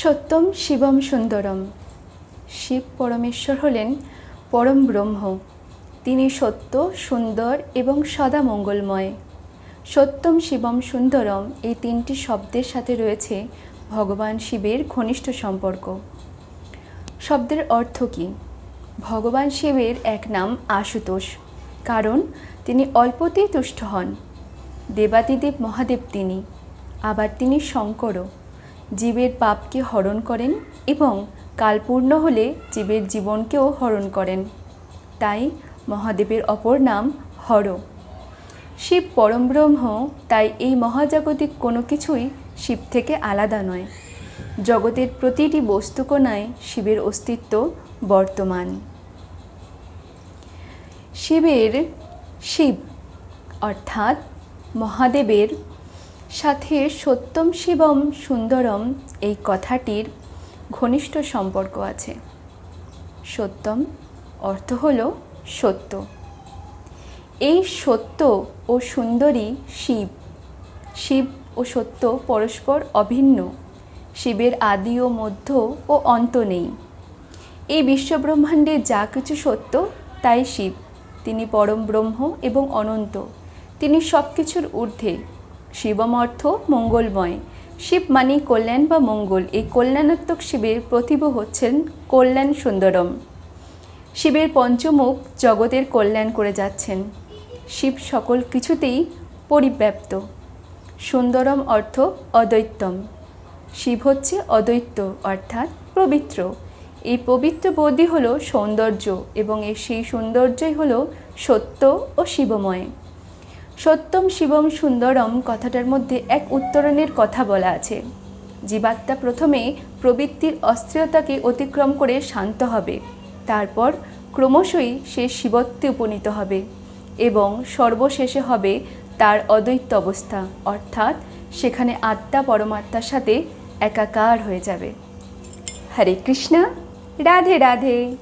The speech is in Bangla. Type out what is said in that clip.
সত্যম শিবম সুন্দরম। শিব পরমেশ্বর হলেন পরম ব্রহ্ম। তিনি সত্য, সুন্দর এবং সদা মঙ্গলময়। সত্যম শিবম সুন্দরম এই তিনটি শব্দের সাথে রয়েছে ভগবান শিবের ঘনিষ্ঠ সম্পর্ক। শব্দের অর্থ কী? ভগবান শিবের এক নাম আশুতোষ, কারণ তিনি অল্পতেই তুষ্ট হন। দেবাদিদেব মহাদেব তিনি, আবার তিনি শঙ্করও। জীবের পাপকে হরণ করেন এবং কালপূর্ণ হলে জীবের জীবনকেও হরণ করেন। তাই মহাদেবের অপর নাম হর। শিব পরমব্রহ্ম তাই এই মহাজাগতিক কোনো কিছুই শিব থেকে আলাদা নয়। জগতের প্রতিটি বস্তুকোনায় শিবের অস্তিত্ব বর্তমান। শিবের শিব, অর্থাৎ মহাদেবের সাথে সত্যম শিবম সুন্দরম এই কথাটির ঘনিষ্ঠ সম্পর্ক আছে। সত্যম অর্থ হল সত্য। এই সত্য ও সুন্দরী শিব। শিব ও সত্য পরস্পর অভিন্ন। শিবের আদি ও মধ্য ও অন্ত নেই। এই বিশ্বব্রহ্মাণ্ডে যা কিছু সত্য, তাই শিব। তিনি পরম ব্রহ্ম এবং অনন্ত। তিনি সব কিছুর ঊর্ধ্বে। শিবম অর্থ মঙ্গলময় শিব মানেই কল্যাণ বা মঙ্গল। এই কল্যাণাত্মক শিবের প্রতিভ হচ্ছেন কল্যাণ সুন্দরম। শিবের পঞ্চমুখ জগতের কল্যাণ করে যাচ্ছেন। শিব সকল কিছুতেই পরিব্যাপ্ত। সুন্দরম অর্থ অদ্বৈতম। শিব হচ্ছে অদ্বৈত, অর্থাৎ পবিত্র। এই পবিত্র বোধই হলো সৌন্দর্য এবং এই সেই সৌন্দর্যই হলো সত্য ও শিবময়। সত্যম শিবম সুন্দরম কথাটার মধ্যে এক উত্তরণের কথা বলা আছে। জীবাত্মা প্রথমে প্রবৃত্তির অস্থিরতাকে অতিক্রম করে শান্ত হবে। তারপর ক্রমশই সে শিবত্বে উপনীত হবে এবং সর্বশেষে হবে তার অদ্বৈত অবস্থা। অর্থাৎ সেখানে আত্মা পরমাত্মার সাথে একাকার হয়ে যাবে। হরে কৃষ্ণা, রাধে রাধে।